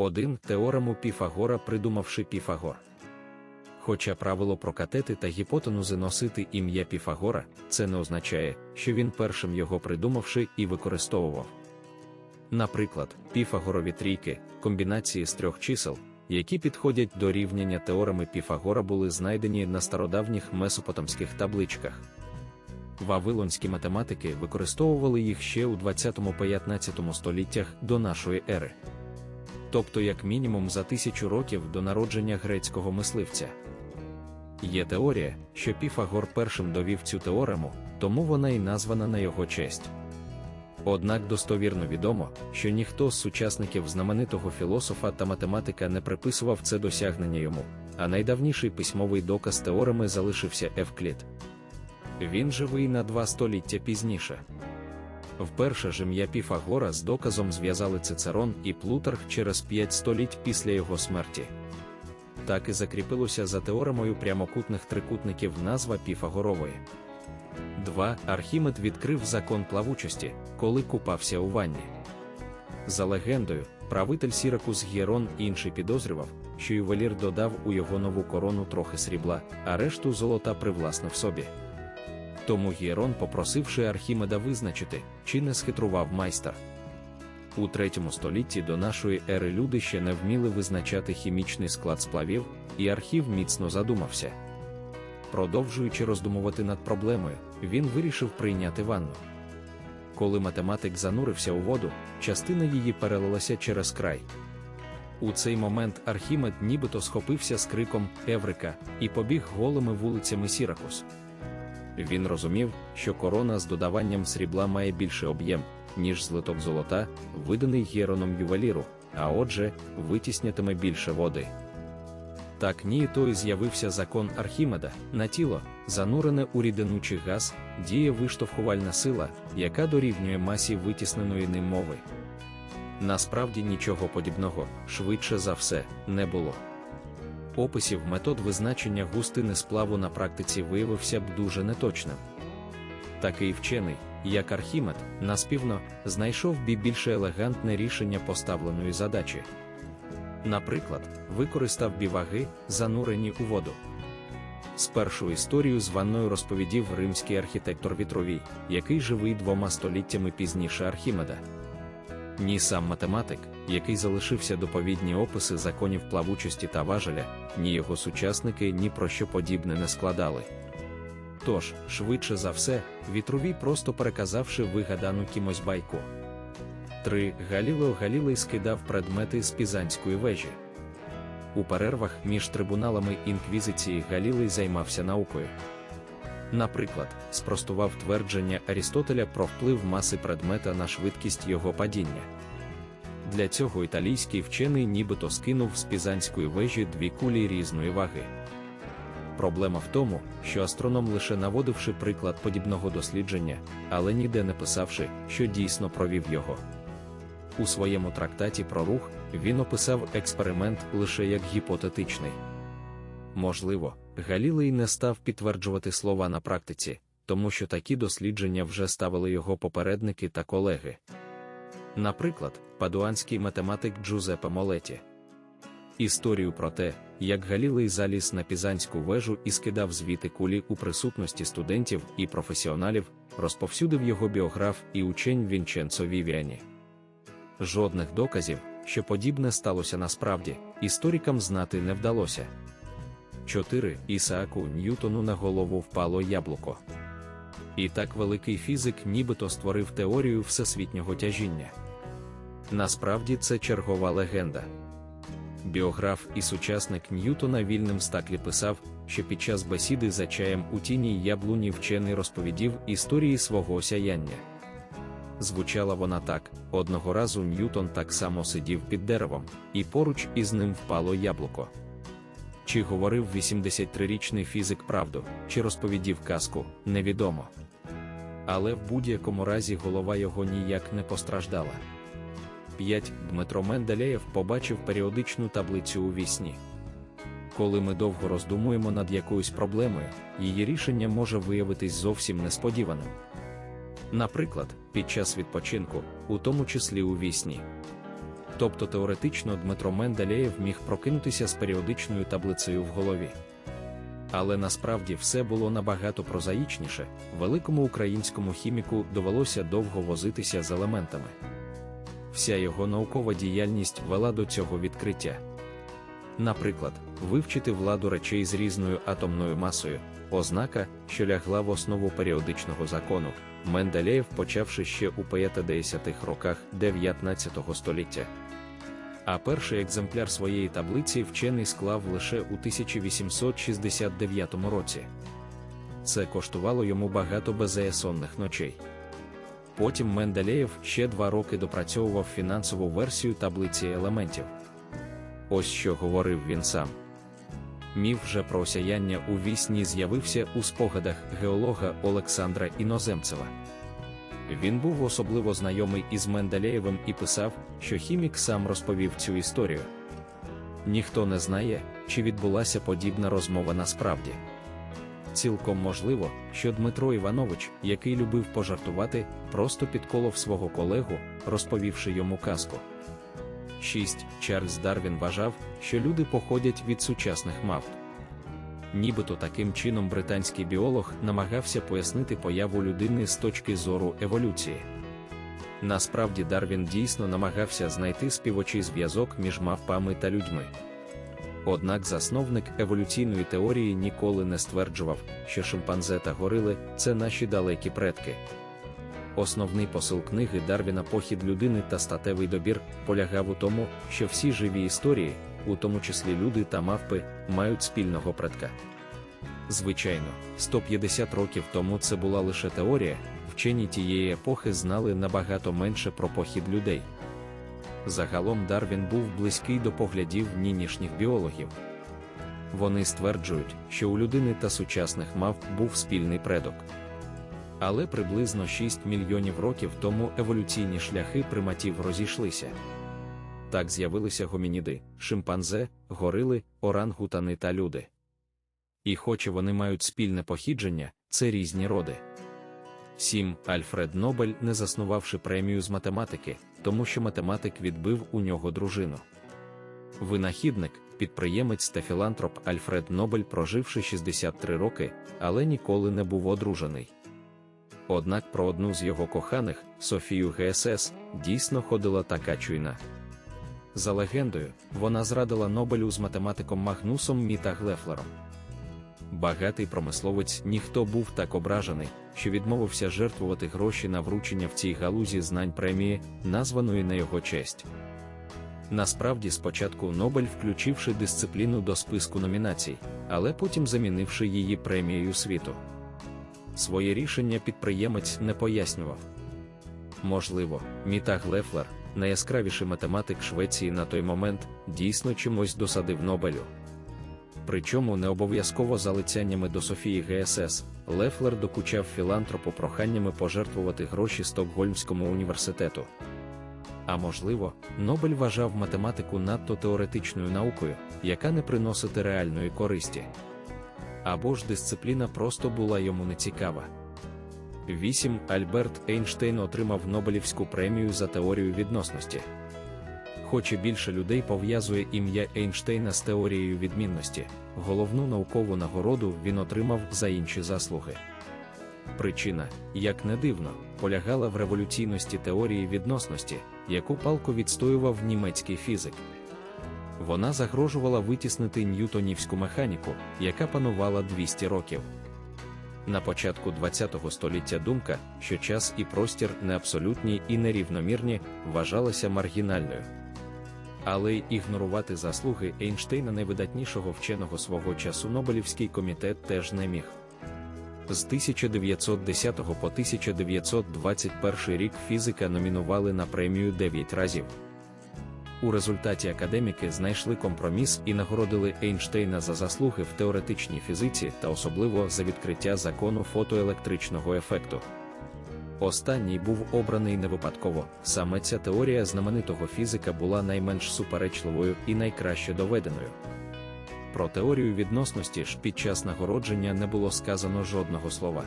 1. Теорему Піфагора придумавши Піфагор. Хоча правило про катети та гіпотенузи носити ім'я Піфагора, це не означає, що він першим його придумавши і використовував. Наприклад, піфагорові трійки, комбінації з трьох чисел, які підходять до рівняння теореми Піфагора, були знайдені на стародавніх месопотамських табличках. Вавилонські математики використовували їх ще у 20-15 століттях до нашої ери. Тобто, як мінімум за тисячу років до народження грецького мисливця. Є теорія, що Піфагор першим довів цю теорему, тому вона і названа на його честь. Однак достовірно відомо, що ніхто з сучасників знаменитого філософа та математика не приписував це досягнення йому, а найдавніший письмовий доказ теореми залишився Евклід. Він живий на два століття пізніше. Вперше ж ім'я Піфагора з доказом зв'язали Цицерон і Плутарх через п'ять століть після його смерті. Так і закріпилося за теоремою прямокутних трикутників назва Піфагорової. 2. Архімед відкрив закон плавучості, коли купався у ванні. За легендою, правитель Сіракус Гєрон інший підозрював, що ювелір додав у його нову корону трохи срібла, а решту золота привласнив собі. Тому Гєрон, попросивши Архімеда визначити, чи не схитрував майстер. У третьому столітті до нашої ери люди ще не вміли визначати хімічний склад сплавів, і архів міцно задумався. Продовжуючи роздумувати над проблемою, він вирішив прийняти ванну. Коли математик занурився у воду, частина її перелилася через край. У цей момент Архімед нібито схопився з криком Еврика і побіг голими вулицями Сіракус. Він розумів, що корона з додаванням срібла має більший об'єм, ніж злиток золота, виданий гєроном ювеліру, а отже, витіснятиме більше води. Так ні то й з'явився закон Архімеда на тіло, занурене у рідинучий газ, діє виштовхувальна сила, яка дорівнює масі витісненої ним мови. Насправді нічого подібного, швидше за все, не було. Описів метод визначення густини сплаву на практиці виявився б дуже неточним. Такий вчений, як Архімед, наспівно знайшов бі більше елегантне рішення поставленої задачі. Наприклад, використав біваги, занурені у воду. Спершу історію з ванною розповідів римський архітектор Вітровій, який живий двома століттями пізніше Архімеда. Ні сам математик, який залишився доповідні описи законів плавучості та важеля, ні його сучасники ні про що подібне не складали. Тож, швидше за все, вітровій просто переказавши вигадану кимось байку. 3. Галілео Галілей скидав предмети з Пізанської вежі. У перервах між трибуналами інквізиції Галілей займався наукою. Наприклад, спростував твердження Арістотеля про вплив маси предмета на швидкість його падіння. Для цього італійський вчений нібито скинув з Пізанської вежі дві кулі різної ваги. Проблема в тому, що астроном лише наводивши приклад подібного дослідження, але ніде не писавши, що дійсно провів його. У своєму трактаті про рух він описав експеримент лише як гіпотетичний. Можливо, Галілей не став підтверджувати слова на практиці, тому що такі дослідження вже ставили його попередники та колеги. Наприклад, падуанський математик Джузепе Молеті. Історію про те, як Галілей заліз на Пізанську вежу і скидав звіти кулі у присутності студентів і професіоналів, розповсюдив його біограф і учень Вінченцо Вівіані. Жодних доказів, що подібне сталося насправді, історикам знати не вдалося. 4. Ісааку Ньютону на голову впало яблуко. І так великий фізик нібито створив теорію всесвітнього тяжіння. Насправді це чергова легенда. Біограф і сучасник Ньютона вільним стаклі писав, що під час бесіди за чаєм у тіні яблуні вчений розповідів історії свого осяяння. Звучала вона так: одного разу Ньютон так само сидів під деревом, і поруч із ним впало яблуко. Чи говорив 83-річний фізик правду, чи розповідів казку, невідомо. Але в будь-якому разі голова його ніяк не постраждала. 5. Дмитро Менделєєв побачив періодичну таблицю у вісні. Коли ми довго роздумуємо над якоюсь проблемою, її рішення може виявитись зовсім несподіваним. Наприклад, під час відпочинку, у тому числі у вісні. Тобто теоретично Дмитро Менделєєв міг прокинутися з періодичною таблицею в голові. Але насправді все було набагато прозаїчніше, великому українському хіміку довелося довго возитися з елементами. Вся його наукова діяльність вела до цього відкриття. Наприклад, вивчити владу речей з різною атомною масою, ознака, що лягла в основу періодичного закону, Менделєєв почавши ще у 50-х роках 19 століття. А перший екземпляр своєї таблиці вчений склав лише у 1869 році. Це коштувало йому багато безеясонних ночей. Потім Менделєєв ще два роки допрацьовував фінансову версію таблиці елементів. Ось що говорив він сам. Міф вже про осяяння у вісні з'явився у спогадах геолога Олександра Іноземцева. Він був особливо знайомий із Менделєєвим і писав, що хімік сам розповів цю історію. Ніхто не знає, чи відбулася подібна розмова насправді. Цілком можливо, що Дмитро Іванович, який любив пожартувати, просто підколов свого колегу, розповівши йому казку. 6. Чарльз Дарвін вважав, що люди походять від сучасних мавп. Нібито таким чином британський біолог намагався пояснити появу людини з точки зору еволюції. Насправді Дарвін дійсно намагався знайти співочий зв'язок між мавпами та людьми. Однак засновник еволюційної теорії ніколи не стверджував, що шимпанзе та горили це наші далекі предки. Основний посил книги Дарвіна Похід людини та статевий добір полягав у тому, що всі живі історії, у тому числі люди та мавпи, мають спільного предка. Звичайно, 150 років тому це була лише теорія, вчені тієї епохи знали набагато менше про похід людей. Загалом Дарвін був близький до поглядів нинішніх біологів. Вони стверджують, що у людини та сучасних мавп був спільний предок. Але приблизно 6 мільйонів років тому еволюційні шляхи приматів розійшлися. Так з'явилися гомініди, шимпанзе, горили, орангутани та люди. І хоч вони мають спільне походження, це різні роди. 7. Альфред Нобель не заснувавши премію з математики, тому що математик відбив у нього дружину. Винахідник, підприємець та філантроп Альфред Нобель, проживши 63 роки, але ніколи не був одружений. Однак про одну з його коханих, Софію ГСС, дійсно ходила така чуйна. За легендою, вона зрадила Нобелю з математиком Магнусом Міта Глефлером. Багатий промисловець ніхто був так ображений, що відмовився жертвувати гроші на вручення в цій галузі знань премії, названої на його честь. Насправді, спочатку Нобель включивши дисципліну до списку номінацій, але потім замінивши її премією світу. Своє рішення підприємець не пояснював. Можливо, Міта Глефлер, найяскравіший математик Швеції на той момент, дійсно чимось досадив Нобелю. Причому не обов'язково залицяннями до Софії ГСС, Лефлер докучав філантропу проханнями пожертвувати гроші Стокгольмському університету. А можливо, Нобель вважав математику надто теоретичною наукою, яка не приносить реальної користі. Або ж дисципліна просто була йому нецікава. 8. Альберт Ейнштейн отримав Нобелівську премію за теорію відносності. Хоч і більше людей пов'язує ім'я Ейнштейна з теорією відмінності, головну наукову нагороду він отримав за інші заслуги. Причина, як не дивно, полягала в революційності теорії відносності, яку палко відстоював німецький фізик. Вона загрожувала витіснити ньютонівську механіку, яка панувала 200 років. На початку ХХ століття думка, що час і простір не абсолютні і нерівномірні, вважалася маргінальною. Але й ігнорувати заслуги Ейнштейна найвидатнішого вченого свого часу Нобелівський комітет теж не міг. З 1910 по 1921 рік фізика номінували на премію 9 разів. У результаті академіки знайшли компроміс і нагородили Ейнштейна за заслуги в теоретичній фізиці та особливо за відкриття закону фотоелектричного ефекту. Останній був обраний не випадково, саме ця теорія знаменитого фізика була найменш суперечливою і найкраще доведеною. Про теорію відносності ж під час нагородження не було сказано жодного слова.